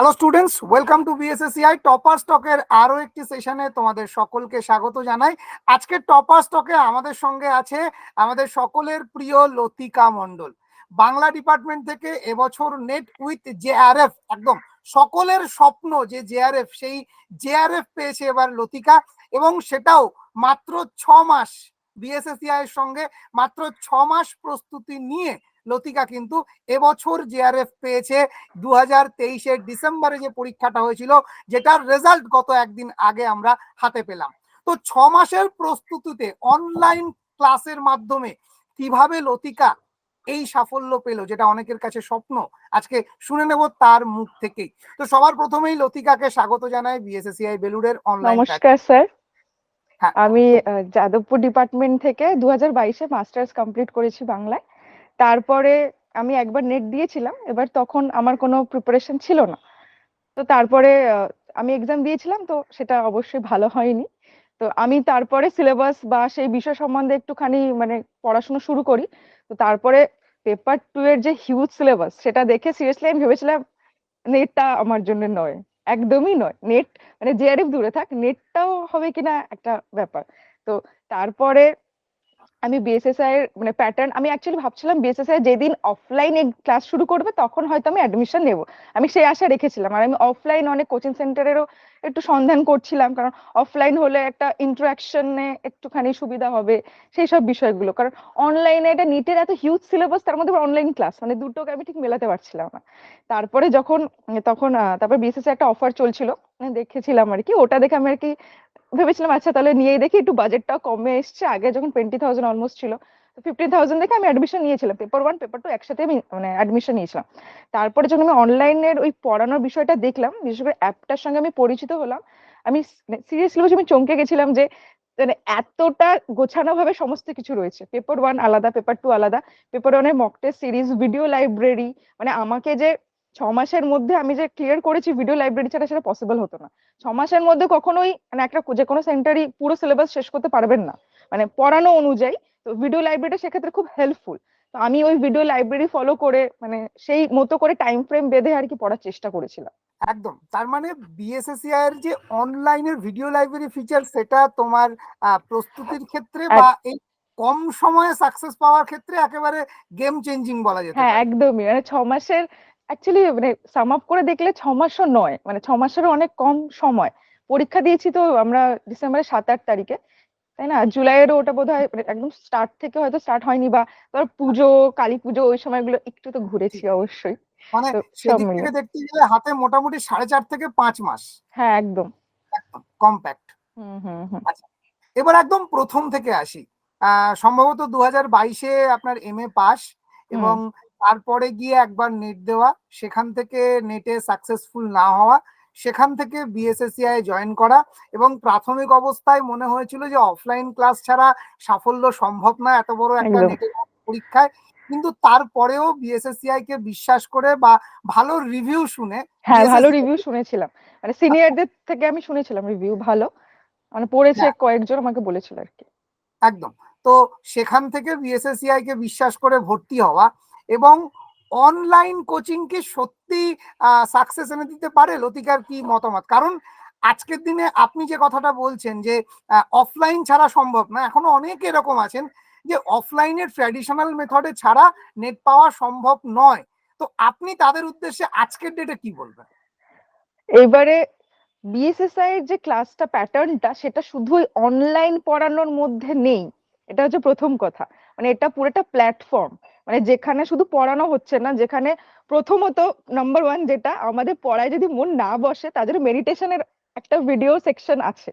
Hello students welcome to BSACI topper স্টকের আরও একটি সেশনে তোমাদের সকলকে স্বাগত জানাই। আজকে টপার স্টকে আমাদের সঙ্গে আছে আমাদের সকলের প্রিয় লতিকা মণ্ডল। বাংলা ডিপার্টমেন্ট থেকে এবছর নেট উইথ জেআরএফ একদম সকলের স্বপ্ন যে জেআরএফ সেই জেআরএফ পেয়েছে এবার লতিকা। এবং সেটাও মাত্র ছ মাস বিএসএসিআই এর সঙ্গে মাত্র ছ মাস প্রস্তুতি নিয়ে লতিকা কিন্তু এবছর জেআরএফ পেয়েছে। দু হাজার তেইশের ডিসেম্বরে যে পরীক্ষাটা হয়েছিল যেটার রেজাল্ট গত একদিন আগে আমরা হাতে পেলাম। তো ছ মাসের প্রস্তুতিতে অনলাইন ক্লাসের মাধ্যমে কীভাবে লতিকা এই সাফল্য পেল যেটা অনেকের কাছে স্বপ্ন আজকে শুনে নেব তার মুখ থেকেই। তো সবার প্রথমেই লতিকাকে স্বাগত জানাই বিএসএসিআই বেলুড়ের অনলাইন নমস্কার স্যার। হ্যাঁ। আমি যাদবপুর ডিপার্টমেন্ট থেকে দু হাজার বাইশে মাস্টার্স কমপ্লিট করেছি বাংলায়। তারপরে আমি একবার নেট দিয়েছিলাম, এবার তখন আমার কোনো প্রিপারেশন ছিল না। তো তারপরে আমি এক্সাম দিয়েছিলাম, তো সেটা অবশ্যই ভালো হয়নি। তো আমি তারপরে সিলেবাস বা সেই বিষয় সম্বন্ধে একটুখানি মানে পড়াশোনা শুরু করি। তো তারপরে পেপার টু এর যে হিউজ সিলেবাস সেটা দেখে সিরিয়াসলি আমি ভেবেছিলাম নেটটা আমার জন্য নয়। একদমই নয়। নেট মানে জেআরএফ দূরে থাক নেটটাও হবে কিনা একটা ব্যাপার। তো তারপরে আমি বিএসএসআই এর মানে প্যাটার্ন আমি অ্যাকচুয়ালি ভাবছিলাম বিএসএসআই যেদিন অফলাইনে ক্লাস শুরু করবে, তখন হয়তো আমি অ্যাডমিশন নেব। আমি সেই আশা রেখেছিলাম। আর আমি অফলাইন অনেক কোচিং সেন্টারেরও একটু সন্ধান করছিলাম, কারণ অফলাইন হলে একটা ইন্টারাকশনে একটুখানি সুবিধা হবে, সেই সব বিষয়গুলো। কারণ অনলাইনে এটা নিটের এত হিউজ সিলেবাস তার মধ্যে অনলাইন ক্লাস মানে দুটোকে আমি ঠিক মেলাতে পারছিলাম না। তারপরে যখন, তখন তারপর বিএসএসআই একটা অফার চলছিল, দেখেছিলাম আর কি, ওটা দেখে আমি আর কি ভেবেছিলাম আচ্ছা তাহলে নিয়েই দেখি, একটু বাজেটটাও কমে এসছে। আগে যখন টোয়েন্টি থাউজেন্ড অলমোস্ট ছিল ফিফটিন থাউজেন্ড দেখে আমি অ্যাডমিশন নিয়েছিলাম। পেপার ওয়ান পেপার টু একসাথে আমি মানে অ্যাডমিশন নিয়েছিলাম। তারপরে যখন আমি অনলাইনের ওই পড়ানোর বিষয়টা দেখলাম বিশেষ করে অ্যাপটার সঙ্গে আমি পরিচিত হলাম, আমি সিরিয়াসলি বলছি আমি চমকে গেছিলাম যে মানে এতটা গোছানো ভাবে সমস্ত কিছু রয়েছে। পেপার ওয়ান আলাদা পেপার টু আলাদা পেপার ওয়ানের mock test series video library মানে আমাকে যে ছ মাসের মধ্যে আমি যে ক্লিয়ার করেছি ভিডিও লাইব্রেরি ছাড়া সেটা পসিবল হতো না। ছ মাসের মধ্যে কখনোই মানে একটা যে কোনো সেন্টারই পুরো সিলেবাস শেষ করতে পারবেন না। মানে পড়ানো অনুযায়ী তো ভিডিও লাইব্রেরিটা সেক্ষেত্রে খুব হেল্পফুল তো আমি ওই ভিডিও লাইব্রেরি ফলো করে মানে সেই মতো করে টাইম ফ্রেম বেঁধে আর কি পড়ার চেষ্টা করেছিলাম। একদম। তার মানে বিএসএসিআই এর যে অনলাইনের ভিডিও লাইব্রেরি ফিচার সেটা তোমার প্রস্তুতির ক্ষেত্রে বা এই কম সময়ে সাকসেস পাওয়ার ক্ষেত্রে একেবারে গেম চেঞ্জিং বলা যেতে হ্যাঁ একদমই। মানে ছ মাসের অ্যাকচুয়ালি মানে সাম আপ করে দেখলে ছ মাসও নয় মানে ছ মাসেরও অনেক কম সময়। পরীক্ষা দিয়েছি তো আমরা ডিসেম্বরের সাত আট তারিখে তাই না? জুলাইয়েরও ওটা বোধ হয় একদম স্টার্ট থেকে হয়তো স্টার্ট হয়নি বা ধর পুজো কালী পুজো ওই সময়গুলো একটু তো ঘুরেছি অবশ্যই। মানে দেখতে গেলে হাতে মোটামুটি সাড়ে চার থেকে পাঁচ মাস। হ্যাঁ একদম। Compact hmm hmm hmm. এবার একদম প্রথম থেকে আসি। আহ, সম্ভবত দু হাজার বাইশে আপনার এম এ পাস এবং তারপরে গিয়ে একবার নেট দেওয়া সেখান থেকে নেটে সাকসেসফুল না হওয়া সেখান থেকে বিএসএসিআই জয়েন করা এবং প্রাথমিক অবস্থায় মনে হয়েছিল যে অফলাইন ক্লাস ছাড়া সাফল্য সম্ভব না এত বড় একটা। নেটের পরীক্ষায়। কিন্তু তারপরেও বিএসএসিআই কে বিশ্বাস করে বা ভালো রিভিউ শুনে হ্যাঁ ভালো রিভিউ শুনেছিলাম। মানে সিনিয়রদের থেকে আমি শুনেছিলাম রিভিউ ভালো। মানে পড়েছে হ্যাঁ। কয়েকজন আমাকে বলেছিল আর কি। একদম। তো সেখান থেকে বিএসএসিআই কে বিশ্বাস করে ভর্তি হওয়া এবং অনলাইন কোচিং কে সত্যি সাকসেস এনে দিতে পারে? লতিকার কি মতামত? কারণ আজকের দিনে আপনি যে কথাটা বলছেন যে অফলাইন ছাড়া সম্ভব না, এখনও অনেক এরকম আছেন যে অফলাইনের ট্র্যাডিশনাল মেথডে ছাড়া নেট পাওয়া সম্ভব নয়। তো আপনি তাদের উদ্দেশ্যে আজকের ডেটে কি বলবেন? এবারে বিএসএসআই এর যে ক্লাসটা প্যাটার্নটা সেটা শুধুই অনলাইন পড়ানোর মধ্যে নেই। এটা হচ্ছে প্রথম কথা। মানে এটা পুরোটা প্ল্যাটফর্ম মানে যেখানে শুধু পড়ানো হচ্ছে না, যেখানে প্রথমত নাম্বার ওয়ান যেটা, আমাদের পড়ায় যদি মন না বসে, তাদের মেডিটেশনের একটা ভিডিও সেকশন আছে।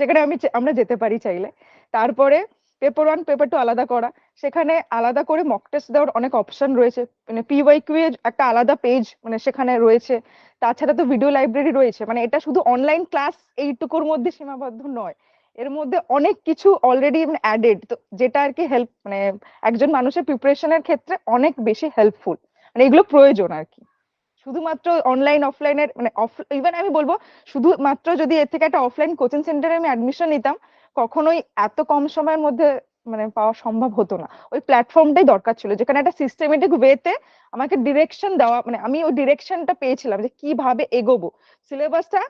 সেখানে আমি আমরা যেতে পারি চাইলে। তারপরে পেপার ওয়ান পেপার টু আলাদা করা। সেখানে আলাদা করে মক টেস্ট দেওয়ার অনেক অপশন রয়েছে। মানে পিওয়াইকিউ এর একটা আলাদা পেজ মানে সেখানে রয়েছে। তাছাড়া তো ভিডিও লাইব্রেরি রয়েছে। মানে এটা শুধু অনলাইন ক্লাস এইটুকুর মধ্যে সীমাবদ্ধ নয়। এর মধ্যে অনেক কিছু অলরেডি অ্যাডেড তো যেটা আর কি হেল্প মানে একজন মানুষের প্রিপারেশনের ক্ষেত্রে অনেক বেশি হেল্পফুল মানে এগুলো প্রয়োজন আর কি। শুধুমাত্র অনলাইন অফলাইনের মানে অফ ইভেন আমি বলব, শুধুমাত্র যদি এর থেকে একটা অফলাইন কোচিং সেন্টারে আমি অ্যাডমিশন নিতাম, কখনোই এত কম সময়ের মধ্যে মানে পাওয়া সম্ভব হতো না। ওই প্ল্যাটফর্মটাই দরকার ছিল, যেখানে একটা সিস্টেমেটিক ওয়েতে আমাকে ডিরেকশন দেওয়া মানে আমি ওই ডিরেকশনটা পেয়েছিলাম যে কীভাবে এগোবো। সিলেবাসটা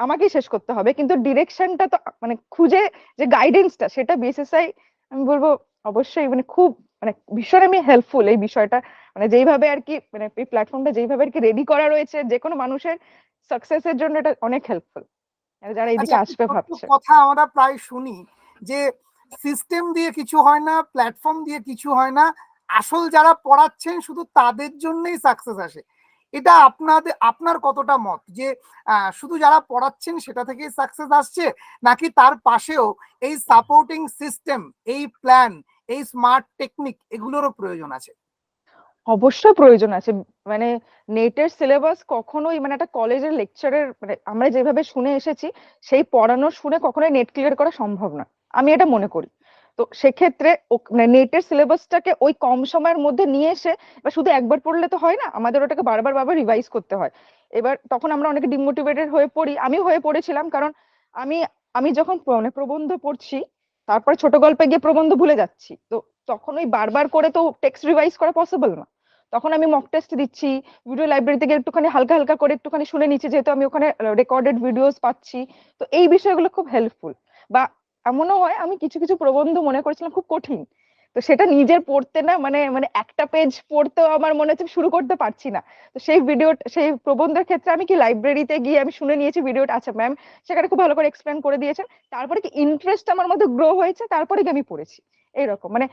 আমাকেই শেষ করতে হবে। কিন্তু ডিরেকশনটা তো মানে খুঁজে যে গাইডেন্সটা সেটা বিএসএসআই আমি বলব অবশ্যই মানে খুব মানে ভীষণ আমি হেল্পফুল এই বিষয়টা। মানে যেইভাবে আর কি মানে এই প্ল্যাটফর্মটা যেইভাবে আর কি রেডি করা রয়েছে যে কোনো মানুষের সাকসেসের জন্য এটা অনেক হেল্পফুল যারা এদিকে আচ্ছা, আসবে ভাবছে। কথা আমরা প্রায় শুনি যে সিস্টেম দিয়ে কিছু হয় না প্ল্যাটফর্ম দিয়ে কিছু হয় না আসল যারা পড়াচ্ছেন শুধু তাদের জন্যই সাকসেস আসে। এটা আপনাদের, আপনার কতটা মত? যে শুধু যারা পড়াচ্ছেন সেটা থেকেই সাকসেস আসছে, নাকি তার পাশেও এই সাপোর্টিং সিস্টেম এই প্ল্যান এই স্মার্ট টেকনিক এগুলোরও প্রয়োজন আছে? অবশ্যই প্রয়োজন আছে। মানে নেটের সিলেবাস কখনোই মানে একটা কলেজের লেকচারের মানে আমরা যেভাবে শুনে এসেছি, সেই পড়ানো শুনে কখনোই নেট ক্লিয়ার করা সম্ভব না। আমি এটা মনে করি। তো সেক্ষেত্রে নেটের সিলেবাসটাকে ওই কম সময়ের মধ্যে নিয়ে এসে এবার শুধু একবার পড়লে তো হয় না? আমাদের ওটাকে বারবার বারবার রিভাইজ করতে হয়। এবার তখন আমরা অনেকে ডিমোটিভেটেড হয়ে পড়ি। আমি হয়ে পড়েছিলাম কারণ আমি আমি যখন মানে প্রবন্ধ পড়ছি, তারপরে ছোট গল্পে গিয়ে প্রবন্ধ ভুলে যাচ্ছি। তো তখন ওই বারবার করে তো টেক্সট রিভাইজ করা পসিবল না। তখন আমি মক টেস্ট দিচ্ছি ভিডিও লাইব্রেরি থেকে একটুখানি হালকা হালকা করে একটুখানি শুনে নিচ্ছি, যেহেতু আমি ওখানে রেকর্ডেড ভিডিওস পাচ্ছি। তো এই বিষয়গুলো খুব হেল্পফুল বা এমনও হয় আমি কিছু কিছু প্রবন্ধ মনে করেছিলাম খুব কঠিন। তো সেটা নিজের পড়তে না মানে মানে একটা পেজ পড়তেও আমার মনে হচ্ছে শুরু করতে পারছি না। তো সেই ভিডিও সেই প্রবন্ধের ক্ষেত্রে আমি কি লাইব্রেরিতে গিয়ে আমি শুনে নিয়েছি ভিডিওটা আচ্ছা ম্যাম সেখানে খুব ভালো করে এক্সপ্লেন করে দিয়েছেন। তারপরে কি ইন্টারেস্ট আমার মধ্যে গ্রো হয়েছে, তারপরে কি আমি পড়েছি? এরকম মানে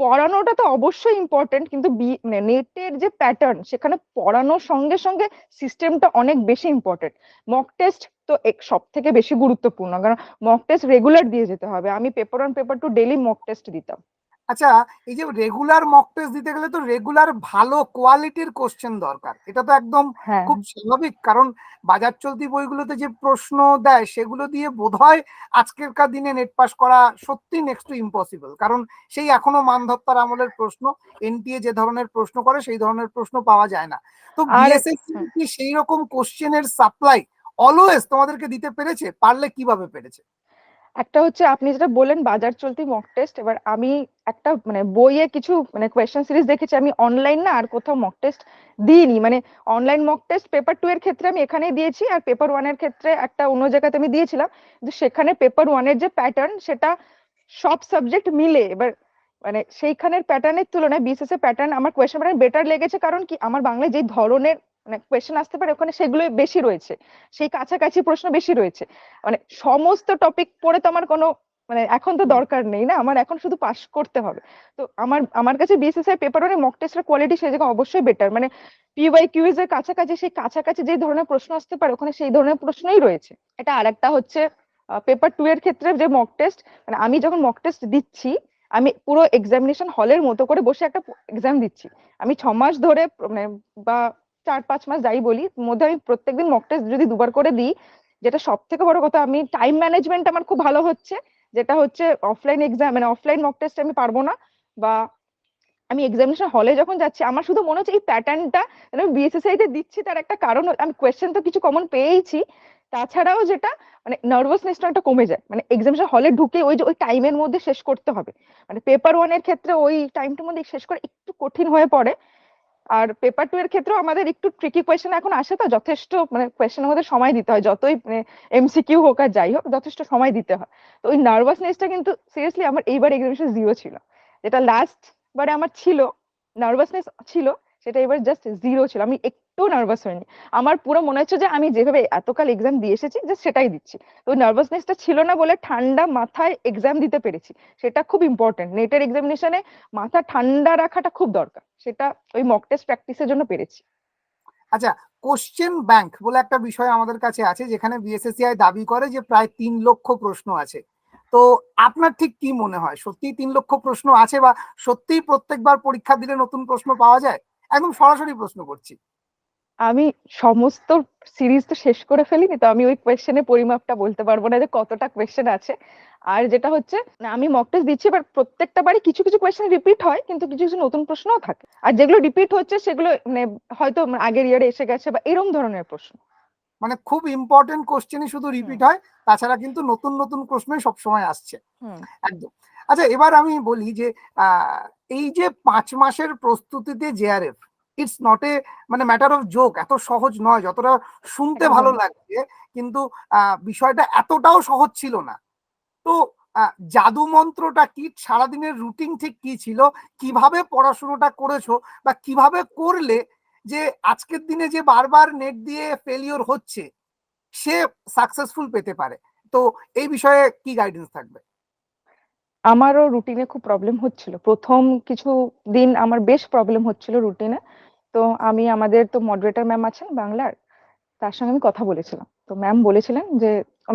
পড়ানোটা তো অবশ্যই ইম্পর্টেন্ট কিন্তু বি- মানে নেটের যে প্যাটার্ন সেখানে পড়ানোর সঙ্গে সঙ্গে সিস্টেমটা অনেক বেশি ইম্পর্টেন্ট মক টেস্ট তো সব থেকে বেশি গুরুত্বপূর্ণ, কারণ মক টেস্ট রেগুলার দিয়ে যেতে হবে। আমি paper one paper two daily mock test দিতাম। আচ্ছা এই যে রেগুলার মক টেস্ট দিতে গেলে তো রেগুলার ভালো কোয়ালিটির কোশ্চেন দরকার। এটা তো একদম হ্যাঁ। খুব স্বাভাবিক কারণ বাজার চলতি বইগুলোতে যে প্রশ্ন দেয় সেগুলো দিয়ে বোধহয় আজকেরকার দিনে নেট পাস করা সত্যি নেক্সট টু ইম্পসিবল কারণ সেই এখনও মানধত্তার আমলের প্রশ্ন এনটিএ যে ধরনের প্রশ্ন করে সেই ধরনের প্রশ্ন পাওয়া যায় না। তো বিএসএসসি। কি সেই রকম কোশ্চেনের সাপ্লাই অলওয়েজ তোমাদেরকে দিতে পেরেছে পারলে কীভাবে পেরেছে? একটা হচ্ছে আপনি যেটা বললেন বাজার চলতি মক টেস্ট এবার আমি একটা মানে বইয়ে কিছু মানে কোয়েশ্চেন সিরিজ দেখেছি, আমি অনলাইন না আর কোথাও মক টেস্ট দিইনি। মানে online mock test paper two এর ক্ষেত্রে আমি এখানেই দিয়েছি আর পেপার ওয়ানের ক্ষেত্রে একটা অন্য জায়গাতে আমি দিয়েছিলাম। কিন্তু সেখানে পেপার ওয়ানের যে প্যাটার্ন সেটা সব সাবজেক্ট মিলে। এবার মানে সেইখানের প্যাটার্নের তুলনায় বিসিএস এর প্যাটার্ন আমার কোয়েশ্চেন প্যাটার্ন বেটার লেগেছে। কারণ কি? আমার বাংলায় যে ধরনের মানে কোয়েশ্চেন আসতে পারে ওখানে সেগুলো বেশি রয়েছে। সেই কাছাকাছি প্রশ্ন বেশি রয়েছে। মানে সমস্ত টপিক পড়ে তো আমার কোনো মানে এখন তো দরকার নেই না? আমার এখন শুধু পাস করতে হবে। তো আমার আমার কাছে বিএসএসআই পেপার ওয়ানে মক টেস্টের কোয়ালিটি সেই জায়গায় অবশ্যই বেটার মানে পিওয়াই কিউইজ এর কাছাকাছি সেই কাছাকাছি যে ধরনের প্রশ্ন আসতে পারে ওখানে সেই ধরনের প্রশ্নই রয়েছে। এটা আরেকটা হচ্ছে পেপার টু এর ক্ষেত্রে যে মক টেস্ট মানে আমি যখন মক টেস্ট দিচ্ছি আমি পুরো এক্সামিনেশন হলের মতো করে বসে একটা এক্সাম দিচ্ছি। আমি ছ মাস ধরে মানে বা চার পাঁচ মাস যাই বলি মধ্যে আমি প্রত্যেকদিন মক টেস্ট যদি দুবার করে দিই, যেটা সব থেকে বড় কথা, আমি টাইম ম্যানেজমেন্ট আমার খুব ভালো হচ্ছে, যেটা হচ্ছে অফলাইন এক্সাম মানে অফলাইন মক টেস্ট আমি পারব না, বা আমি এক্সামিনেশন হলে যখন যাচ্ছি, আমার শুধু মনে হচ্ছে এই প্যাটার্নটা আমি বিএসএসআই তে দিচ্ছি, তার একটা কারণ, আমি কোয়েশ্চেন তো কিছু কমন পেয়েইছি, তাছাড়াও যেটা মানে নার্ভাসনেসটা একটা কমে যায় মানে এক্সামিনেশন হলে ঢুকে ওই যে, ওই টাইমের মধ্যে শেষ করতে হবে মানে পেপার ওয়ানের ক্ষেত্রে ওই টাইমটার মধ্যে শেষ করা একটু কঠিন হয়ে পড়ে আর পেপার টু এর ক্ষেত্রেও আমাদের একটু ট্রিকি কোয়েশ্চেন এখন আসে তো, যথেষ্ট মানে কোয়েশ্চেন আমাদের সময় দিতে হয়, যতই মানে এমসিকিউ হোক আর যাই হোক, যথেষ্ট সময় দিতে হয়। তো ওই নার্ভাসনেসটা কিন্তু সিরিয়াসলি আমার এইবার এক্সামিনেশন জিরো ছিল। যেটা লাস্ট বারে আমার ছিল নার্ভাসনেস ছিল, সেটা এবার জাস্ট জিরো ছিল। আমি একটু নার্ভাস হইনি আমার পুরো মনে হচ্ছে যে আমি যেভাবে এতকাল এক্সাম দিয়ে এসেছি, যে সেটাই দিচ্ছি। তো নার্ভাসনেসটা ছিল না বলে ঠান্ডা মাথায় এক্সাম দিতে পেরেছি। সেটা খুব ইম্পর্টেন্ট নেটের এক্সামিনেশনে মাথা ঠান্ডা রাখাটা খুব দরকার। সেটা ওই মক টেস্ট প্র্যাকটিসের জন্য পেরেছি। আচ্ছা কোশ্চেন ব্যাংক বলে একটা বিষয় আমাদের কাছে আছে, যেখানে বিএসএসসিআই দাবি করে যে প্রায় তিন লক্ষ প্রশ্ন আছে। তো আপনার ঠিক কি মনে হয়? সত্যি তিন লক্ষ প্রশ্ন আছে বা সত্যি প্রত্যেকবার পরীক্ষা দিলে নতুন প্রশ্ন পাওয়া যায়? একদম সরাসরি প্রশ্ন করছি। আমি সমস্ত সিরিজ তো শেষ করে ফেলিনি তো আমি ওই কোয়েশ্চেনের পরিমাপটা বলতে পারব না যে কতটা কোয়েশ্চেন আছে। আর যেটা হচ্ছে আমি মক টেস্ট দিচ্ছি এবার প্রত্যেকটা বারে কিছু কিছু কোয়েশ্চেন রিপিট হয় কিন্তু কিছু কিছু নতুন প্রশ্নও থাকে। আর যেগুলো রিপিট হচ্ছে সেগুলো মানে হয়তো আগের ইয়ারে এসে গেছে বা এরকম ধরনের প্রশ্ন। মানে খুব ইম্পর্টেন্ট কোশ্চেনই শুধু রিপিট হয় তাছাড়া কিন্তু নতুন নতুন প্রশ্নই সবসময় আসছে। একদম। আচ্ছা এবার আমি বলি যে আহ, এই যে পাঁচ মাসের প্রস্তুতিতে জেআরএফ ইটস নট এ মানে ম্যাটার অফ জোক এত সহজ নয় যতটা শুনতে ভালো লাগছে কিন্তু বিষয়টা এতটাও সহজ ছিল না। তো জাদু মন্ত্রটা কি সারাদিনের রুটিন ঠিক কি ছিল কীভাবে পড়াশোনাটা করেছ বা কীভাবে করলে যে আজকের দিনে যে বারবার নেট দিয়ে ফেলিওর হচ্ছে সে সাকসেসফুল পেতে পারে? তো এই বিষয়ে কি গাইডেন্স থাকবে? আমারও রুটিনে খুব প্রবলেম হচ্ছিল। প্রথম কিছু দিন আমার বেশ প্রবলেম হচ্ছিল রুটিনে তো আমি, আমাদের তো মডারেটর ম্যাম আছেন বাংলার, তার সঙ্গে আমি কথা বলেছিলাম। তো ম্যাম বলেছিলেন যে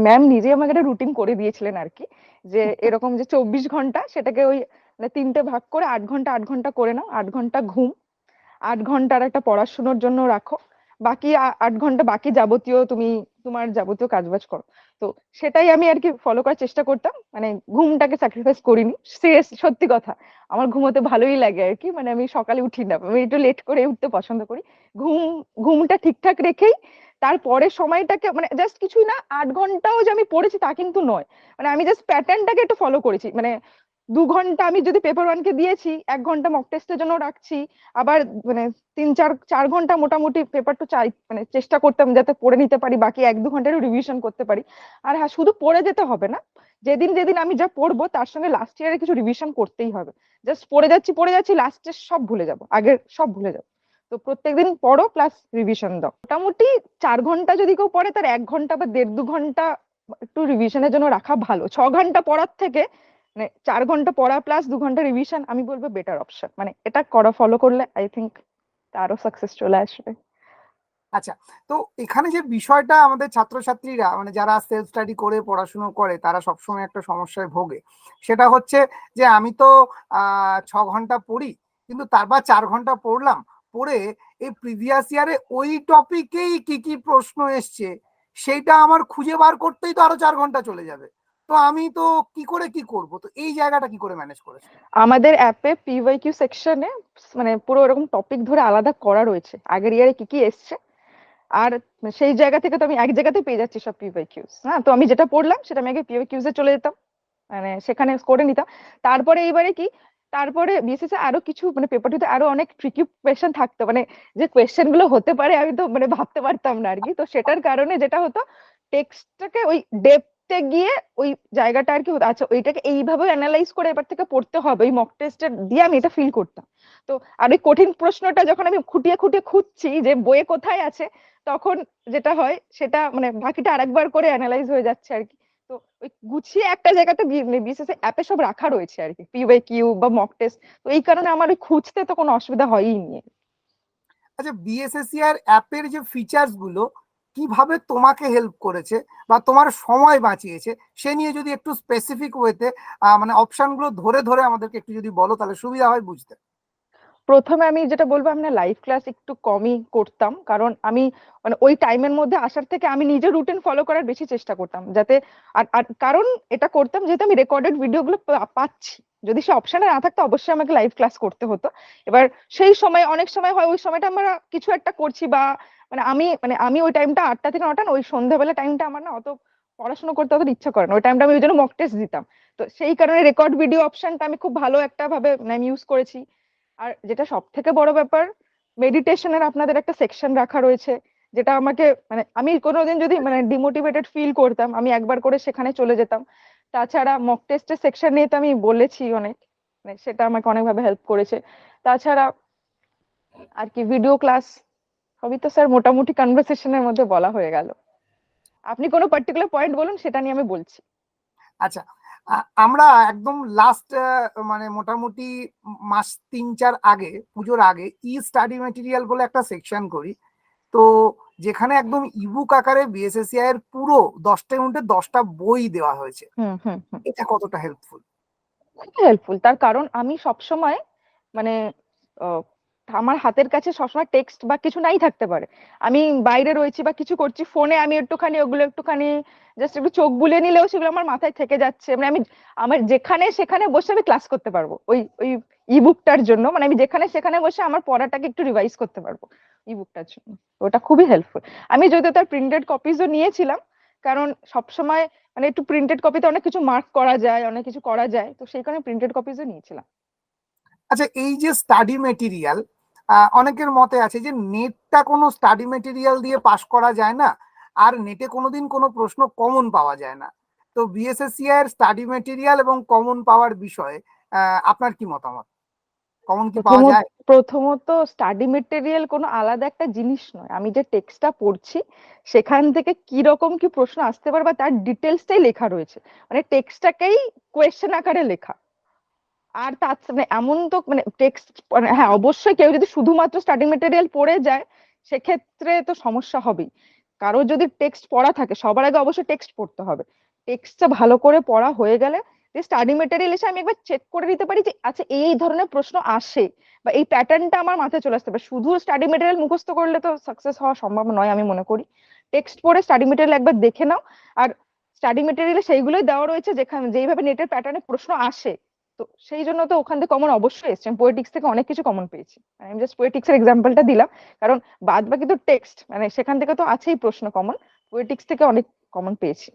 ম্যাম নিজে আমাকে একটা রুটিন করে দিয়েছিলেন আর কি যে এরকম যে চব্বিশ ঘণ্টা সেটাকে ওই মানে তিনটে ভাগ করে আট ঘণ্টা আট ঘণ্টা করে নাও, আট ঘণ্টা ঘুম, আট ঘণ্টার একটা পড়াশুনোর জন্য রাখো। বাকি আট ঘণ্টা বাকি যাবতীয় তুমি তোমার যাবতীয় কাজবাজ করো। তো সেটাই আমি আর কি ফলো করার চেষ্টা করতাম। মানে ঘুমটাকে স্যাক্রিফাইস করিনি। সত্যি কথা, আমার ঘুমোতে ভালোই লাগে আর কি। মানে আমি সকালে উঠি না, আমি একটু লেট করে উঠতে পছন্দ করি। ঘুম, ঘুমটা ঠিকঠাক রেখেই তারপরে সময়টাকে মানে জাস্ট কিছুই না, আট ঘন্টাও যে আমি পড়েছি তা কিন্তু নয়। মানে আমি জাস্ট প্যাটার্নটাকে একটু ফলো করেছি। মানে দু ঘণ্টা আমি যদি পেপার ওয়ানকে দিয়েছি, এক ঘণ্টা মক টেস্টের জন্য রাখছি, আবার মানে তিন চার চার ঘণ্টা মোটামুটি পেপার তো চাই মানে চেষ্টা করতাম যাতে পড়ে নিতে পারি, বাকি এক দু ঘণ্টা রিভিশন করতে পারি। আর হ্যাঁ শুধু পড়ে যেতে হবে না, যেদিন যেদিন আমি যা পড়ব, তার সঙ্গে লাস্ট ইয়ারে কিছু রিভিশন করতেই হবে। জাস্ট পড়ে যাচ্ছি পড়ে যাচ্ছি লাস্টে সব ভুলে যাব, আগের সব ভুলে যাব। তো প্রত্যেকদিন পড়ো প্লাস রিভিশন দাও। মোটামুটি চার ঘণ্টা যদি কেউ পড়ে, তার এক ঘণ্টা বা দেড় দু ঘণ্টা একটু রিভিশনের জন্য রাখা ভালো। ছ ঘণ্টা পড়ার থেকে মানে চার ঘণ্টা পড়া প্লাস দু ঘণ্টা রিভিশন আমি বলব বেটার অপশন মানে এটা করা ফলো করলে আই থিঙ্ক আরও সাকসেস চলে আসবে। আচ্ছা তো এখানে যে বিষয়টা আমাদের ছাত্রছাত্রীরা মানে যারা সেলফ স্টাডি করে, পড়াশুনো করে, তারা সবসময় একটা সমস্যায় ভোগে। সেটা হচ্ছে যে আমি তো ছ ঘণ্টা পড়ি, কিন্তু তারপর চার ঘণ্টা পড়লাম, পড়ে এই প্রিভিয়াস ইয়ারে ওই টপিকেই কি কি প্রশ্ন এসছে সেইটা আমার খুঁজে বার করতেই তো আরও চার ঘণ্টা চলে যাবে। তো আমি তো কি করে কি করব? তো এই জায়গাটা কি করে ম্যানেজ করেছি? আমাদের অ্যাপে পিওয়াইকিউ সেকশনে মানে পুরো এরকম টপিক ধরে আলাদা করা রয়েছে। আগের ইয়ারে কি কি এসছে? আর সেই জায়গা থেকে তো আমি এক জায়গাতে পেয়ে যাচ্ছি সব পিওয়াইকিউস হ্যাঁ তো আমি যেটা পড়লাম সেটা আমি আগে পিওয়াইকিউস এ চলে যেতাম। মানে সেখানে করে নিতাম। তারপরে এইবারে কি? তারপরে বিএসএস আরও কিছু মানে পেপারটিতে আরও অনেক ট্রিকি কোয়েশ্চেন থাকতো। মানে যে কোয়েশ্চেনগুলো হতে পারে আমি তো মানে ভাবতে পারতাম না আর কি। তো সেটার কারণে যেটা হতো টেক্সটটাকে ওই ডেপথে গিয়ে ওই জায়গাটা আর কি আচ্ছা ওইটাকে এইভাবে অ্যানালাইজ করে এবার থেকে পড়তে হবে। ওই মক টেস্টের দিয়ে আমি এটা ফিল করতাম। তো, আর ওই কঠিন প্রশ্নটা যখন আমি খুঁটিয়ে খুঁটিয়ে খুঁজছি যে বইয়ে কোথায় আছে, তখন যেটা হয়, সেটা মানে বাকিটা আরেকবার করে অ্যানালাইজ হয়ে যাচ্ছে আর কি। তো, ওই গুছিয়ে একটা জায়গাতে বিশেষ অ্যাপে সব রাখা রয়েছে আর কি। পিওয়াই কিউ বা মক টেস্ট তো এই কারণে আমার ওই খুঁজতে তো কোনো অসুবিধা হয়ই নি। আচ্ছা বিএসএসিআর অ্যাপের যে ফিচার্সগুলো কীভাবে তোমাকে হেল্প করেছে বা তোমার সময় বাঁচিয়েছে, সে নিয়ে যদি একটু স্পেসিফিক ওয়েতে মানে অপশনগুলো ধরে ধরে আমাদেরকে একটু যদি বলো তাহলে সুবিধা হয় বুঝতে। প্রথমে আমি যেটা বলব আমরা লাইভ ক্লাস একটু কমই করতাম। কারণ আমি মানে ওই টাইমের মধ্যে আসার থেকে আমি নিজের রুটিন ফলো করার বেশি চেষ্টা করতাম। যাতে আর আর কারণ এটা করতাম যেহেতু আমি রেকর্ডেড ভিডিওগুলো পাচ্ছি। যদি সে অপশনে না থাকতো অবশ্যই আমাকে লাইভ ক্লাস করতে হতো। এবার সেই সময়, অনেক সময় হয়, ওই সময়টা আমরা কিছু একটা করছি বা মানে আমি মানে আমি ওই টাইমটা আটটা থেকে নটা না, ওই সন্ধ্যাবেলা টাইমটা আমার না অত পড়াশোনা করতে অত ইচ্ছা করে না। ওই টাইমটা আমি ওই জন্য মক টেস্ট দিতাম। তো সেই কারণে রেকর্ড ভিডিও অপশনটা আমি খুব ভালো একটা ভাবে আমি ইউজ করেছি। আর যেটা সব থেকে বড় ব্যাপার মেডিটেশনের আপনাদের একটা সেকশন রাখা রয়েছে, যেটা আমাকে মানে আমি কোনোদিন যদি মানে ডিমোটিভেটেড ফিল করতাম, আমি একবার করে সেখানে চলে যেতাম। তাছাড়া মক টেস্টের সেকশন নিয়ে তো আমি বলেছি অনেক মানে সেটা আমাকে অনেকভাবে হেল্প করেছে। তাছাড়া আর কি ভিডিও ক্লাস সবই তো স্যার মোটামুটি কনভারসেশনের মধ্যে বলা হয়ে গেল। আপনি কোনো পার্টিকুলার পয়েন্ট বলুন সেটা নিয়ে আমি বলছি। আচ্ছা আমরা একদম লাস্ট মানে মোটামুটি মাস তিন চার আগে পুজোর আগে ই স্টাডি ম্যাটেরিয়াল বলে একটা সেকশন করি। তো যেখানে একদম ইবুক আকারে বিএসএসিআই এর পুরো দশটা ইউনিটের দশটা বই দেওয়া হয়েছে। হুম হুম হুম। এটা কতটা হেল্পফুল হেল্পফুল তার কারণ আমি সবসময় মানে আমার হাতের কাছে সবসময় টেক্সট বা কিছু নাই থাকতে পারে। আমি বাইরে রয়েছি বা কিছু করছি ফোনে আমি একটুখানি, ওগুলো একটুখানি জাস্ট একটু চোখ বুলিয়ে নিলেও সেগুলো আমার মাথায় থেকে যাচ্ছে। মানে আমি, আমার যেখানে সেখানে বসে আমি ক্লাস করতে পারব। ওই ওই ইবুকটার জন্য মানে আমি যেখানে সেখানে বসে আমার পড়াটাকে একটু রিভাইজ করতে পারব ইবুকটার জন্য। ওটা খুবই হেল্পফুল আমি যদিও তার প্রিন্টেড কপিজও নিয়েছিলাম, কারণ সবসময় মানে একটু প্রিন্টেড কপিতে অনেক কিছু মার্ক করা যায়, অনেক কিছু করা যায়, তো সেই কারণে প্রিন্টেড কপিজও নিয়েছিলাম। আচ্ছা এই যে স্টাডি মেটেরিয়াল অনেকের মতে আছে যে নেটটা কোনো স্টাডি মেটেরিয়াল দিয়ে পাশ করা যায় না আর নেটে কোনোদিন কোনো প্রশ্ন কমন পাওয়া যায় না। তো বিএসএসসিআই এর স্টাডি মেটেরিয়াল এবং কমন পাওয়ার বিষয়ে আপনার কি মতামত? কমন কি পাওয়া প্রথমত- যায়? প্রথমত স্টাডি মেটেরিয়াল কোনো আলাদা একটা জিনিস নয়। আমি যে টেক্সটটা পড়ছি সেখান থেকে কি রকম কি প্রশ্ন আসতে পারে বা তার ডিটেলসটাই লেখা রয়েছে। মানে টেক্সটটাকেই কোয়েশ্চেন আকারে লেখা। আর তার মানে এমন তো মানে টেক্সট মানে হ্যাঁ অবশ্যই কেউ যদি শুধুমাত্র স্টাডি মেটেরিয়াল পড়ে যায়, সেক্ষেত্রে তো সমস্যা হবেই। কারও যদি টেক্সট পড়া থাকে, সবার আগে অবশ্যই টেক্সট পড়তে হবে। টেক্সটটা ভালো করে পড়া হয়ে গেলে যে স্টাডি মেটেরিয়াল এসে আমি একবার চেক করে নিতে পারি যে আচ্ছা এই ধরনের প্রশ্ন আসে বা এই প্যাটার্নটা আমার মাথায় চলে আসতে পারে। শুধু স্টাডি মেটেরিয়াল মুখস্থ করলে তো সাকসেস হওয়া সম্ভব নয় আমি মনে করি। টেক্সট পড়ে স্টাডি মেটেরিয়াল একবার দেখে নাও। আর স্টাডি মেটেরিয়ালে সেইগুলোই দেওয়া রয়েছে যেখানে, যেইভাবে নেটের প্যাটার্নে প্রশ্ন আসে তো সেই জন্য তো ওখান থেকে কমন অবশ্যই এসছে। আমি পোয়েটিক্স থেকে অনেক কিছু কমন পেয়েছি। মানে আমি জাস্ট পোয়েটিক্স এর এক্সাম্পলটা দিলাম। কারণ বাদ বাকি তো টেক্সট মানে সেখান থেকে তো আছেই প্রশ্ন কমন পোয়েটিক্স থেকে অনেক কমন পেয়েছি।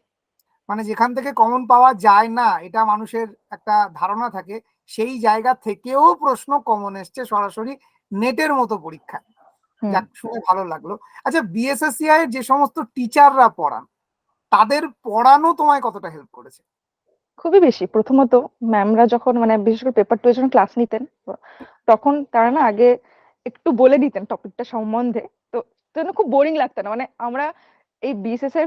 মানে যেখান থেকে কমন পাওয়া যায় না এটা মানুষের একটা ধারণা থাকে। সেই জায়গা থেকেও প্রশ্ন কমন এসছে সরাসরি নেটের মতো পরীক্ষায়। যাক শুনে ভালো লাগল। আচ্ছা বিএসএসসিআই এর যে সমস্ত টিচাররা পড়ান তাদের পড়ানো তোমায় কতটা হেল্প করেছে? খুবই বেশি। প্রথমত ম্যামরা যখন মানে বিশেষ করে পেপার টু যখন ক্লাস নিতেন, তখন তারা না আগে একটু বলে দিতেন টপিকটা সম্বন্ধে। তো যেন খুব বোরিং লাগতো না। মানে আমরা এই বিএসএস এর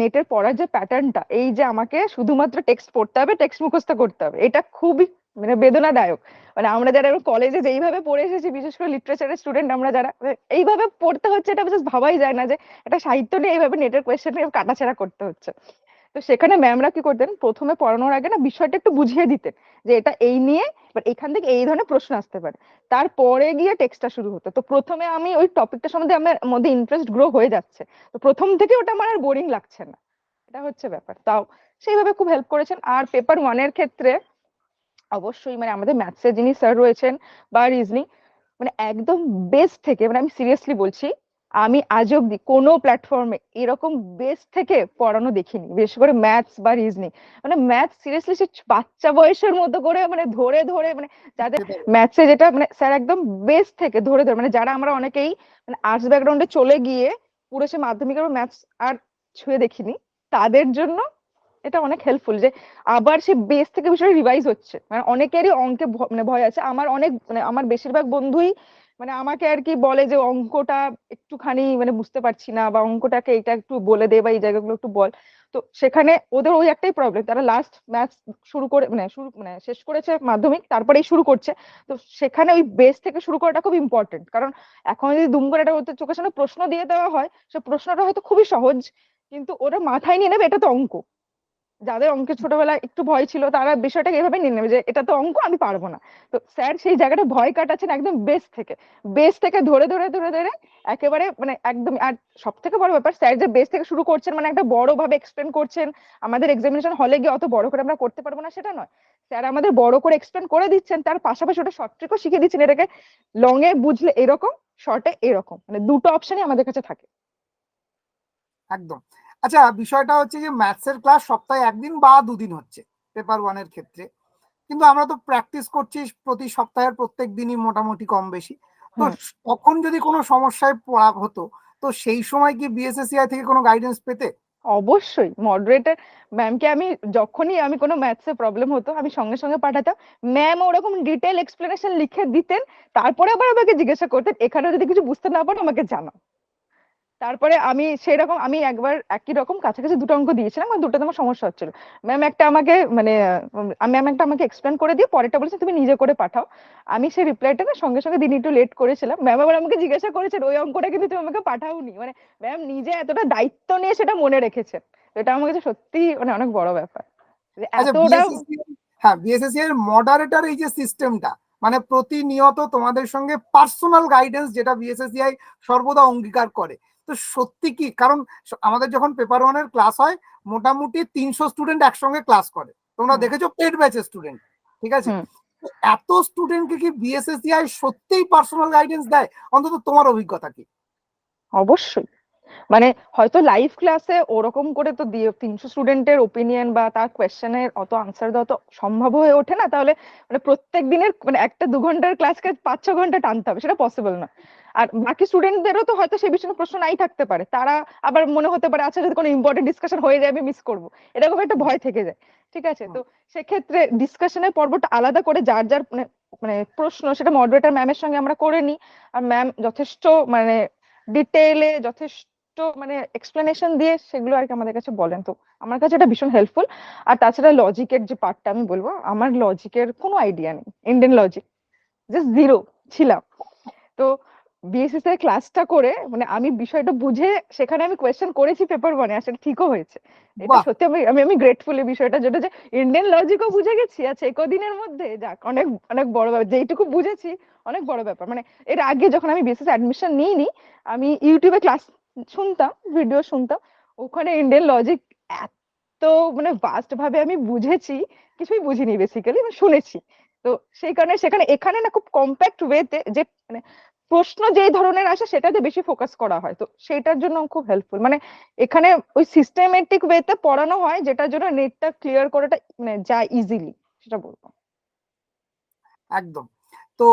নেটের পড়ার যে প্যাটার্নটা এই যে আমাকে শুধুমাত্র টেক্সট পড়তে হবে টেক্সট মুখস্থ করতে হবে, এটা খুবই মানে বেদনাদায়ক। মানে আমরা যারা কলেজে যেইভাবে পড়ে এসেছি, বিশেষ করে লিটারেচারের স্টুডেন্ট আমরা যারা মানে এইভাবে পড়তে হচ্ছে এটা বিশেষ ভাবাই যায় না যে একটা সাহিত্য নিয়ে এইভাবে নেটের কোয়েশ্চেন নিয়ে কাটাছেড়া করতে হচ্ছে। তো সেখানে ম্যামরা কি করতেন? প্রথমে পড়ানোর আগে না বিষয়টা একটু বুঝিয়ে দিতেন যে এটা এই নিয়ে এবার এখান থেকে এই ধরনের প্রশ্ন আসতে পারে। তারপরে গিয়ে টেক্সটটা শুরু হতো। তো প্রথমে আমি ওই টপিকটা সম্বন্ধে আমার মধ্যে ইন্টারেস্ট গ্রো হয়ে যাচ্ছে। তো প্রথম থেকে ওটা আমার আর বোরিং লাগছে না। এটা হচ্ছে ব্যাপার। তাও সেইভাবে খুব হেল্প করেছেন। আর পেপার ওয়ানের ক্ষেত্রে অবশ্যই মানে আমাদের ম্যাথসের যিনি স্যার রয়েছেন বা রিজনিং মানে একদম বেস্ট থেকে মানে আমি সিরিয়াসলি বলছি আমি আজ অব্দি কোনো প্ল্যাটফর্মে এরকম বেস্ট থেকে পড়ানো দেখিনি বিশেষ করে ম্যাথস বা রিজনিং মানে ম্যাথ সিরিয়াসলি সে বাচ্চা বয়সের মতো করে মানে ধরে ধরে মানে যাদের ম্যাথসে যেটা মানে স্যার একদম বেস্ট থেকে ধরে ধরে মানে যারা আমরা অনেকেই মানে আর্টস ব্যাকগ্রাউন্ডে চলে গিয়ে পুরো সে মাধ্যমিকের ম্যাথস আর ছুঁয়ে দেখিনি তাদের জন্য এটা অনেক হেল্পফুল যে আবার সে বেস থেকে বিষয়টা রিভাইজ হচ্ছে। মানে অনেকেরই অঙ্কে মানে ভয় আছে। আমার অনেক মানে আমার বেশিরভাগ বন্ধুই মানে আমাকে আর কি বলে যে অঙ্কটা একটুখানি মানে বুঝতে পারছি না বা অঙ্কটাকে এটা একটু বলে দে বা এই জায়গাগুলো একটু বল। তো সেখানে ওদের ওই একটাই প্রবলেম তারা লাস্ট ম্যাথ শুরু করে মানে শুরু মানে শেষ করেছে মাধ্যমিক, তারপরেই শুরু করছে। তো সেখানে ওই বেস থেকে শুরু করাটা খুব ইম্পর্টেন্ট কারণ এখন যদি দুম করে একটা ওদের চোখের সামনে প্রশ্ন দিয়ে দেওয়া হয়, সে প্রশ্নটা হয়তো খুবই সহজ, কিন্তু ওরা মাথায় নিয়ে নেবে এটা তো অঙ্ক। যাদের অঙ্কে ছোটবেলায় একটু ভয় ছিল, তারা বিষয়টাকে এভাবে নিয়ে নেবে যে, এটা তো অঙ্ক, আমি পারব না। তো স্যার সেই জায়গাটা ভয় কাটাচ্ছেন একদম বেস থেকে। বেস থেকে ধরে ধরে ধরে ধরে একেবারে মানে একদম, আর সব থেকে বড় ব্যাপার, স্যার যে বেস থেকে শুরু করছেন মানে একটা বড় ভাবে এক্সপ্লেন করছেন। আমাদের এক্সামিনেশন হলে গিয়ে অত বড় করে আমরা করতে পারব না, সেটা নয়। স্যার আমাদের বড় করে এক্সপ্লেন করে দিচ্ছেন, তার পাশাপাশি ওটা শর্ট ট্রিকও শিখিয়ে দিচ্ছেন, এটাকে লং এ বুঝলে এরকম শর্টে এরকম। মানে দুটো অপশনই আমাদের কাছে থাকে। একদম। আচ্ছা বিষয়টা হচ্ছে যে ম্যাথসের ক্লাস সপ্তাহে একদিন বা দুদিন হচ্ছে পেপার ওয়ানের ক্ষেত্রে। কিন্তু আমরা তো প্র্যাকটিস করছি প্রতি সপ্তাহের প্রত্যেক দিনই মোটামুটি কম বেশি। তো তখন যদি কোনো সমস্যায় পড়া হতো তো সেই সময় কি বিএসএসসিআই থেকে কোনো গাইডেন্স পেতে? অবশ্যই মডারেটর ম্যামকে আমি যখনই আমি কোনো ম্যাথসে প্রবলেম হতো আমি সঙ্গে সঙ্গে পাঠাতাম। ম্যাম ওরকম ডিটেল এক্সপ্লেনেশন লিখে দিতেন তারপরে আবার আমাকে জিজ্ঞাসা করতেন এখানে যদি কিছু বুঝতে না পারো আমাকে জানাও। তারপরে আমি সেই রকম আমি একবার একই রকম কাছাকাছি দুটো অঙ্ক দিয়েছিলাম আর দুটোতে আমার সমস্যা হচ্ছিল। ম্যাম একটা আমাকে মানে ম্যাম একটা আমাকে এক্সপ্লেন করে দিয়ে পরেরটা বলেছে তুমি নিজে করে পাঠাও। আমি সেই রিপ্লাইটা না সঙ্গে সঙ্গে দিন একটু লেট করেছিলাম। ম্যাম আবার আমাকে জিজ্ঞাসা করেছেন ওই অঙ্কটা কিন্তু তুমি আমাকে পাঠাওনি? মানে ম্যাম নিজে এতটা দায়িত্ব নিয়ে সেটা মনে রেখেছেন। এটা আমার কাছে সত্যি মানে অনেক বড় ব্যাপার। আচ্ছা এতটা হ্যাঁ বিএসএসসি এর মডারেটর এই যে সিস্টেমটা মানে প্রতিনিয়ত তোমাদের সঙ্গে পার্সোনাল গাইডেন্স যেটা বিএসএসসিআই সর্বদা অঙ্গীকার করে। তো সত্যি কি? কারণ আমাদের যখন পেপার ওয়ানের ক্লাস হয় মোটামুটি তিনশো স্টুডেন্ট একসঙ্গে ক্লাস করে। তোমরা দেখেছ পেড ব্যাচের স্টুডেন্ট ঠিক আছে? এত স্টুডেন্টকে কি বিএসএসসিআই সত্যিই পার্সোনাল গাইডেন্স দেয়? অন্তত তোমার অভিজ্ঞতা কি? অবশ্যই। মানে হয়তো লাইভ ক্লাসে ওরকম করে তো দিয়ে তিনশো স্টুডেন্টের ওপিনিয়ন বা তার কোয়েশ্চেনের অত আনসার দেওয়া তো সম্ভব হয়ে ওঠে না। তাহলে মানে প্রত্যেক দিনের মানে একটা দু ঘণ্টার ক্লাসকে পাঁচ ছ ঘণ্টা টানতে হবে সেটা পসিবল না। আর বাকি স্টুডেন্টদেরও তো হয়তো সেই বিষয়ে প্রশ্ন নাই থাকতে পারে। তারা আবার মনে হতে পারে আচ্ছা যদি কোনো ইম্পর্টেন্ট ডিসকাশন হয়ে যায় আমি মিস করব। এরকম একটা ভয় থেকে যায়। ঠিক আছে? তো সেক্ষেত্রে ডিসকাশনের পর্বটা আলাদা করে যার যার মানে মানে প্রশ্ন সেটা মডারেটর ম্যামের সঙ্গে আমরা করে নিই। আর ম্যাম যথেষ্ট মানে ডিটেইলে যথেষ্ট মানে এক্সপ্লেনেশন দিয়ে সেগুলো আর কি আমাদের কাছে বলেন। তো আমার কাছে এটা ভীষণ হেল্পফুল আর তাছাড়া লজিকের যে পার্টটা আমি বলব আমার লজিকের কোনো আইডিয়া নেই। ইন্ডিয়ান লজিক জাস্ট জিরো ছিলাম। তো বিএসএস এর ক্লাসটা করে মানে আমি বিষয়টা বুঝে সেখানে আমি কোয়েশ্চেন করেছি পেপার ওয়ানে আর সেটা ঠিকও হয়েছে। এটা সত্যি আমি আমি আমি গ্রেটফুল এই বিষয়টা যেটা যে ইন্ডিয়ান লজিকও বুঝে গেছি আচ্ছা একদিনের মধ্যে? যাক অনেক অনেক বড় ব্যাপার যেইটুকু বুঝেছি অনেক বড় ব্যাপার। মানে এর আগে যখন আমি বিএসএস অ্যাডমিশন নিইনি আমি ইউটিউবে ক্লাস শুনতাম ভিডিও শুনতাম ওখানে ইন্ডিয়ান লজিক এত মানে ভাস্ট ভাবে আমি বুঝেছি কিছুই বুঝিনি বেসিক্যালি আমি শুনেছি। তো সেই কারণে সেখানে এখানে না খুব কম্প্যাক্ট ওয়েতে যে মানে প্রশ্ন যেই ধরনের আসে সেটাতে বেশি ফোকাস করা হয়। তো সেটার জন্য খুব হেল্পফুল মানে এখানে ওই সিস্টেমেটিক ওয়েতে পড়ানো হয় যেটার জন্য নেটটা ক্লিয়ার করাটা মানে যায় ইজিলি সেটা বলব। একদম। তো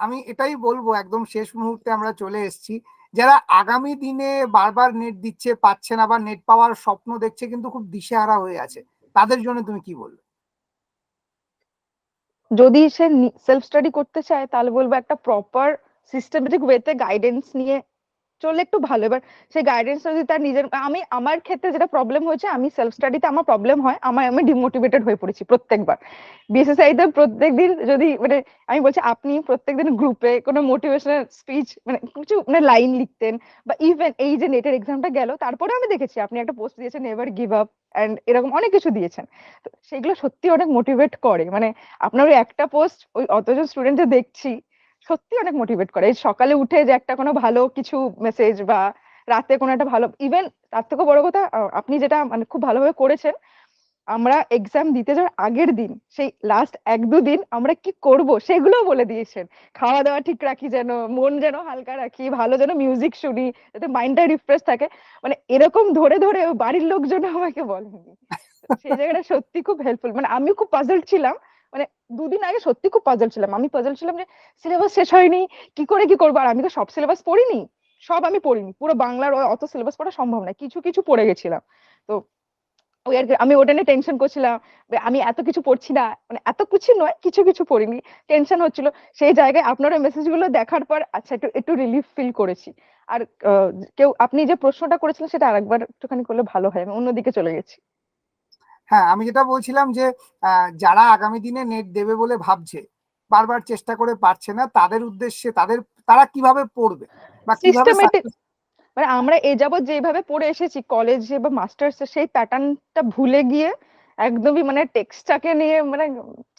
আমি এটাই বলব একদম শেষ মুহূর্তে আমরা চলে এসেছি। যারা আগামী দিনে বারবার নেট দিচ্ছে পাচ্ছে না বা নেট পাওয়ার স্বপ্ন দেখছে কিন্তু খুব দিশেহারা হয়ে আছে তাদের জন্য তুমি কি বলবে? যদি সে সেলফ স্টাডি করতে চায় তাহলে বলব একটা প্রপার সিস্টেমেটিক ওয়েতে গাইডেন্স নিয়ে চললে একটু ভালো। এবার সেই গাইডেন্স যদি তার নিজের, আমি, আমার ক্ষেত্রে যেটা প্রবলেম হয়েছে, আমি সেলফ স্টাডিতে আমার প্রবলেম হয় আমার আমি ডিমোটিভেটেড হয়ে পড়েছি প্রত্যেকবার। বিএসএসআই তে প্রত্যেকদিন যদি মানে আমি বলছি, আপনি প্রত্যেকদিন গ্রুপে কোনো মোটিভেশনাল স্পিচ মানে কিছু মানে লাইন লিখতেন বা ইভেন এই যে নেটের এক্সামটা গেল, তারপরে আমি দেখেছি, আপনি একটা পোস্ট দিয়েছেন নেভার গিভ আপ এন্ড এরকম অনেক কিছু দিয়েছেন। সেগুলো সত্যি অনেক মোটিভেট করে। মানে আপনার ওই একটা পোস্ট ওই অতজন স্টুডেন্ট দেখছি। সত্যি অনেক মোটিভেট করে। সকালে উঠে যে একটা কোনো ভালো কিছু মেসেজ বা রাতে কোনো একটা ভালো ইভেন তার থেকেও বড় কথা আপনি যেটা মানে খুব ভালোভাবে করেছেন, আমরা এক্সাম দিতে যাওয়ার আগের দিন, সেই লাস্ট এক দুদিন আমরা কি করব সেগুলোও বলে দিয়েছেন। খাওয়া দাওয়া ঠিক রাখি যেন, মন যেন হালকা রাখি, ভালো যেন মিউজিক শুনি, যাতে মাইন্ডটা রিফ্রেশ থাকে। মানে এরকম ধরে ধরে বাড়ির লোকজন আমাকে বলেনি সেই জায়গাটা সত্যি খুব হেল্পফুল মানে আমিও খুব পাজল ছিলাম মানে দুদিন আগে সত্যি খুব পাজল ছিলাম। আমি পাজল ছিলাম যে সিলেবাস শেষ হয়নি, কি করে কি করব? আর আমি তো সব সিলেবাস পড়িনি। সব আমি পড়িনি। পুরো বাংলার অত সিলেবাস পড়া সম্ভব না। কিছু কিছু পড়ে গেছিলাম। তো আমি ওটা নিয়ে টেনশন করছিলাম আমি এত কিছু পড়ছি না। মানে এত কিছু নয়, কিছু কিছু পড়িনি। টেনশন হচ্ছিল। সেই জায়গায় আপনার মেসেজগুলো দেখার পর আচ্ছা একটু একটু রিলিফ ফিল করেছি। আর কেউ, আপনি যে প্রশ্নটা করেছিলেন সেটা আরেকবার একটুখানি করলে ভালো হয়। আমি অন্যদিকে চলে গেছি। হ্যাঁ আমি যেটা বলছিলাম যে যারা আগামী দিনে নেট দেবে বলে ভাবছে বারবার চেষ্টা করে পারছে না তাদের উদ্দেশ্যে তাদের তারা কীভাবে পড়বে বা কীভাবে মানে আমরা এ যাবৎ যেভাবে পড়ে এসেছি কলেজে বা মাস্টার্স সেই প্যাটার্নটা ভুলে গিয়ে একদমই মানে টেক্সটটাকে নিয়ে মানে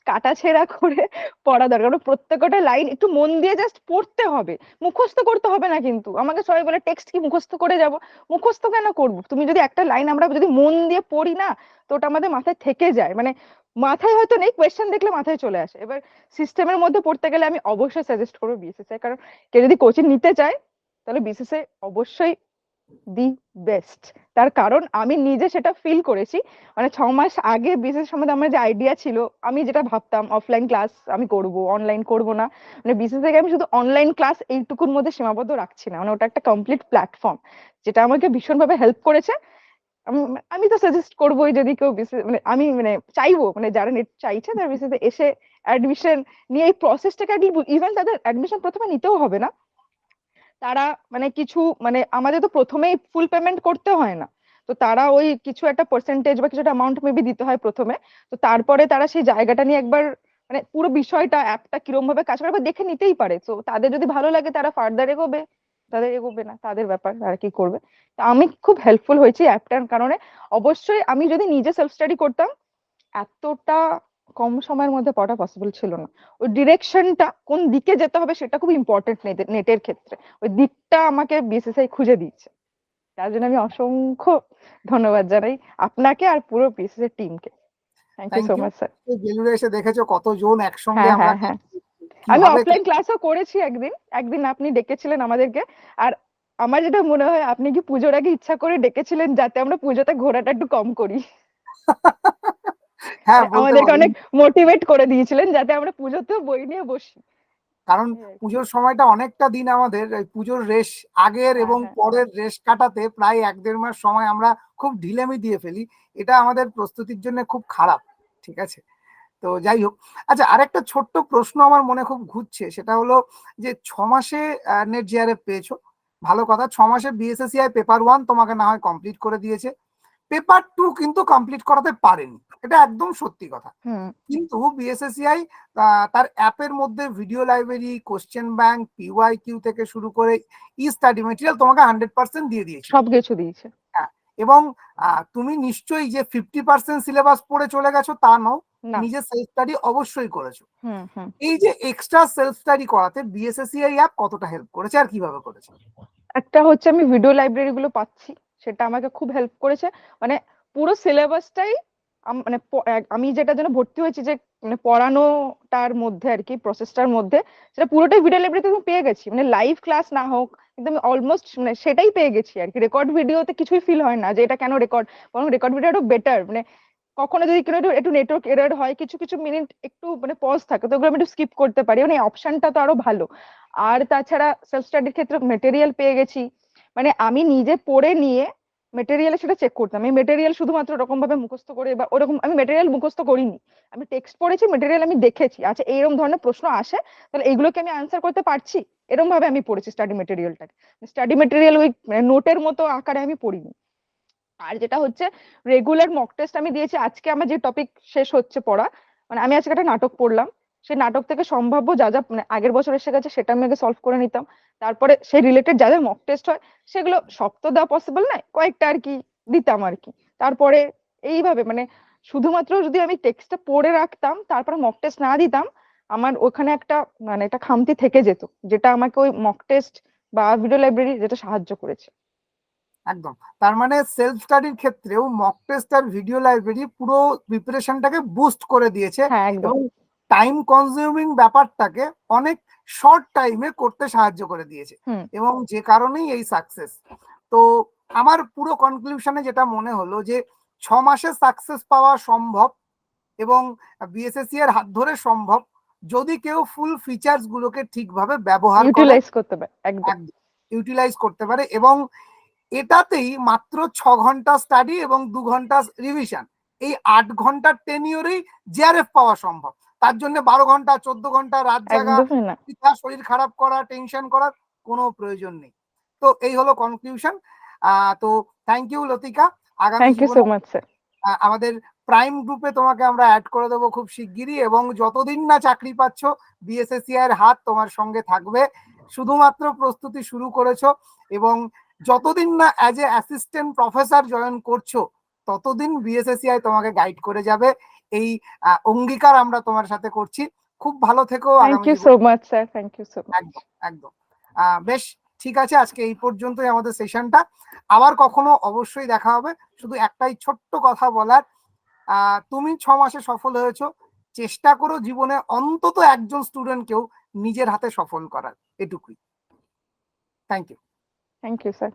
কাটাছেঁড়া করে পড়া দরকার। কারণ প্রত্যেকটা লাইন একটু মন দিয়ে জাস্ট পড়তে হবে। মুখস্থ করতে হবে না কিন্তু। আমাকে সবাই বলে, টেক্সট কি? মুখস্থ করে যাব। মুখস্থ কেন করব? তুমি যদি একটা লাইন আমরা যদি মন দিয়ে পড়ি না, তো ওটা আমাদের মাথায় থেকে যায়। মানে মাথায় হয়তো নেই কোয়েশ্চেন দেখলে মাথায় চলে আসে। এবার সিস্টেমের মধ্যে পড়তে গেলে আমি অবশ্যই সাজেস্ট করব বিএসএসআই কারণ কেউ যদি কোচিং নিতে চায়, তাহলে বিসিসে অবশ্যই দি বেস্ট। তার কারণ আমি নিজে সেটা ফিল করেছি। মানে ছ মাস আগে বিসিএস সম্বন্ধে আমার যে আইডিয়া ছিল, আমি যেটা ভাবতাম অফলাইন ক্লাস আমি করব অনলাইন করব না। মানে বিসিএস থেকে আমি শুধু অনলাইন ক্লাস এইটুকুর মধ্যে সীমাবদ্ধ রাখছি না। মানে ওটা একটা কমপ্লিট প্ল্যাটফর্ম যেটা আমাকে ভীষণভাবে হেল্প করেছে। আমি- তো সাজেস্ট করবোই যদি কেউ বিসিএস মানে আমি মানে চাইব মানে যারা নেট চাইছে তারা বিসিএস এসে অ্যাডমিশন নিয়ে এই প্রসেসটাকে ইভেন তাদের অ্যাডমিশন প্রথমে নিতেও হবে না। তারা মানে কিছু মানে আমাদের তো প্রথমেই ফুল পেমেন্ট করতে হয় না। তো তারা ওই কিছু একটা পার্সেন্টেজ বা কিছু একটা অ্যামাউন্ট মেবি দিতে হয় প্রথমে। তো তারপরে তারা সেই জায়গাটা নিয়ে একবার মানে পুরো বিষয়টা অ্যাপটা কিরম ভাবে কাজ করে দেখে নিতেই পারে। তো তাদের যদি ভালো লাগে, তারা ফার্দার এগোবে। তাদের এগোবে না, তাদের ব্যাপার, তারা কি করবে? তো আমি খুব হেল্পফুল হয়েছি অ্যাপটার কারণে। অবশ্যই আমি যদি নিজে সেলফ স্টাডি করতাম, এতটা কম সময়ের মধ্যে পড়া পসিবল ছিল না। ওই ডিরেকশনটা কোন দিকে যেতে হবে সেটা খুব ইম্পর্টেন্ট নেটের ক্ষেত্রে। ওই দিকটা আমাকে বিএসএসআই খুঁজে দিচ্ছে তার জন্য আমি অসংখ্য ধন্যবাদ জানাই আপনাকে আর পুরো বিএসএস টিমকে thank you so much sir বেলুড়ে এসে দেখেছ কতজন একসঙ্গে হ্যাঁ, আমরা হ্যাঁ, হ্যাঁ। আমি অফলাইন ক্লাসও করেছি একদিন। একদিন আপনি ডেকেছিলেন আমাদেরকে। আর আমার যেটা মনে হয় আপনি কি পুজোর আগে ইচ্ছা করে ডেকেছিলেন যাতে আমরা পুজোতে ঘোরাটা একটু কম করি? আমাদেরকে অনেক মোটিভেট করে দিয়েছিলেন যাতে আমরা পুজোতেও বই নিয়ে বসি। কারণ। পুজোর সময়টা অনেকটা দিন আমাদের পুজোর রেশ আগের হ্যাঁ, এবং হ্যাঁ। পরের রেশ কাটাতে প্রায় এক দেড় মাস সময় আমরা খুব ঢিলেমি দিয়ে ফেলি। এটা আমাদের প্রস্তুতির জন্য খুব খারাপ ঠিক আছে? তো যাই হোক। আচ্ছা আরেকটা ছোট্ট প্রশ্ন আমার মনে খুব ঘুরছে সেটা হলো যে ছ মাসে নেট জিআরএফ পেয়েছ? ভালো কথা ছ মাসে বিএসএসিআই পেপার ওয়ান তোমাকে না হয় কমপ্লিট করে দিয়েছে। পেপার টু কিন্তু কমপ্লিট করাতে পারেনি। এটা একদম সত্যি কথা। কিন্তু বিএসএসিআই তার অ্যাপের মধ্যে video library question bank PYQ Q থেকে শুরু করে ই স্টাডি মেটেরিয়াল তোমাকে হান্ড্রেড পার্সেন্ট দিয়ে দিয়েছে। সবকিছু দিয়েছে। এবং আহ, তুমি নিশ্চয়ই যে ফিফটি পার্সেন্ট সিলেবাস পড়ে চলে গেছো তা নও নিজে সেলফ স্টাডি অবশ্যই করেছ। এই যে এক্সট্রা সেলফ স্টাডি করাতে বিএসএসিআই অ্যাপ কতটা হেল্প করেছে আর কীভাবে করেছে? একটা হচ্ছে আমি ভিডিও লাইব্রেরি গুলো পাচ্ছি। সেটা আমাকে খুব হেল্প করেছে। মানে পুরো সিলেবাসটাই মানে আমি যেটার জন্য ভর্তি হয়েছি যে মানে পড়ানোটার মধ্যে আর কি প্রসেসটার মধ্যে, সেটা পুরোটাই ভিডিও লাইব্রেরিতে আমি পেয়ে গেছি। মানে লাইভ ক্লাস না হোক আমি অলমোস্ট মানে সেটাই পেয়ে গেছি আর কি। রেকর্ড ভিডিওতে কিছুই ফিল হয় না যে এটা কেন রেকর্ড বরং রেকর্ড ভিডিওটা বেটার মানে কখনো যদি কোনো একটু একটু নেটওয়ার্ক এরর হয়, কিছু কিছু মিনিট একটু মানে পজ থাকে, তো ওগুলো আমি একটু স্কিপ করতে পারি। মানে অপশনটা তো আরও ভালো। আর তাছাড়া সেলফ স্টাডির ক্ষেত্রে মেটেরিয়াল পেয়ে গেছি। মানে আমি নিজে পড়ে নিয়ে মেটেরিয়ালে সেটা চেক করতাম। আমি মেটেরিয়াল শুধুমাত্র ওরকম ভাবে মুখস্থ করে বা ওরকম আমি মেটেরিয়াল মুখস্থ করিনি। আমি টেক্সট পড়েছি মেটেরিয়াল আমি দেখেছি। আচ্ছা এইরকম ধরনের প্রশ্ন আসে, তাহলে এইগুলোকে আমি আনসার করতে পারছি? এরকম ভাবে আমি পড়েছি স্টাডি মেটেরিয়ালটাকে স্টাডি মেটেরিয়াল ওই নোটের মতো আকারে আমি পড়িনি। আর যেটা হচ্ছে রেগুলার মক টেস্ট আমি দিয়েছি। আজকে আমার যে টপিক শেষ হচ্ছে পড়া মানে আমি আজকে একটা নাটক পড়লাম। সেই নাটক থেকে সম্ভাব্য যা যা মানে আগের বছর এসে গেছে সেটা আমি আগে সলভ করে নিতাম। তারপরে সেই রিলেটেড যা যা মক টেস্ট হয় সেগুলো সব তো দেওয়া পসিবল নয় কয়েকটা আর কি দিতাম আর কি। তারপরে এইভাবে মানে শুধুমাত্র যদি আমি টেক্সটটা পড়ে রাখতাম তারপরে মক টেস্ট না দিতাম আমার ওখানে একটা মানে একটা খামতি থেকে যেত যেটা আমাকে ওই মক টেস্ট বা ভিডিও লাইব্রেরি যেটা সাহায্য করেছে। একদম। তার মানে সেলফ স্টাডির ক্ষেত্রেও মক টেস্ট আর ভিডিও লাইব্রেরি পুরো প্রিপারেশনটাকে বুস্ট করে দিয়েছে হ্যাঁ একদম। এবং টাইম কনজিউমিং ব্যাপারটাকে অনেক শর্ট টাইমে করতে সাহায্য করে দিয়েছে। এবং যে কারণেই এই সাকসেস তো আমার পুরো কনক্লুশনে যেটা মনে হলো যে ছ মাসে সাকসেস পাওয়া সম্ভব এবং বিএসএসসি এর হাত ধরে সম্ভব যদি কেউ ফুল ফিচার্স গুলোকে ঠিকভাবে ব্যবহার ইউটিলাইজ করতে পারে একদম। ইউটিলাইজ করতে পারে এবং এটাতেই মাত্র ছ ঘণ্টা স্টাডি এবং দু ঘণ্টা রিভিশন এই আট ঘণ্টার টেনিওরেই জিআরএফ পাওয়া সম্ভব। তার জন্য বারো ঘণ্টা চোদ্দ ঘণ্টা রাত জাগা শরীর খারাপ করা টেনশন করার কোনো প্রয়োজন নেই। তো এই হলো কনক্লুশন তো থ্যাংক ইউ লতিকা। আগামী আমাদের প্রাইম গ্রুপে তোমাকে আমরা অ্যাড করে দেবো খুব শিগগিরই এবং যতদিন না চাকরি পাচ্ছ বিএসএসসি এর হাত তোমার সঙ্গে থাকবে। শুধুমাত্র প্রস্তুতি শুরু করেছ এবং যতদিন না as a assistant professor join করছ ততদিন বিএসএসিআই তোমাকে গাইড করে যাবে। এই অঙ্গীকার আমরা তোমার সাথে করছি। খুব ভালো থেকো thank you so much sir thank you so much একদম বেশ ঠিক আছে আজকে এই পর্যন্তই আমাদের সেশনটা। আবার কখনো অবশ্যই দেখা হবে। শুধু একটাই ছোট্ট কথা বলার আহ, তুমি ছ মাসে সফল হয়েছো। চেষ্টা করো জীবনে অন্তত একজন স্টুডেন্টকেও নিজের হাতে সফল করার। এটুকুই। Thank you thank you sir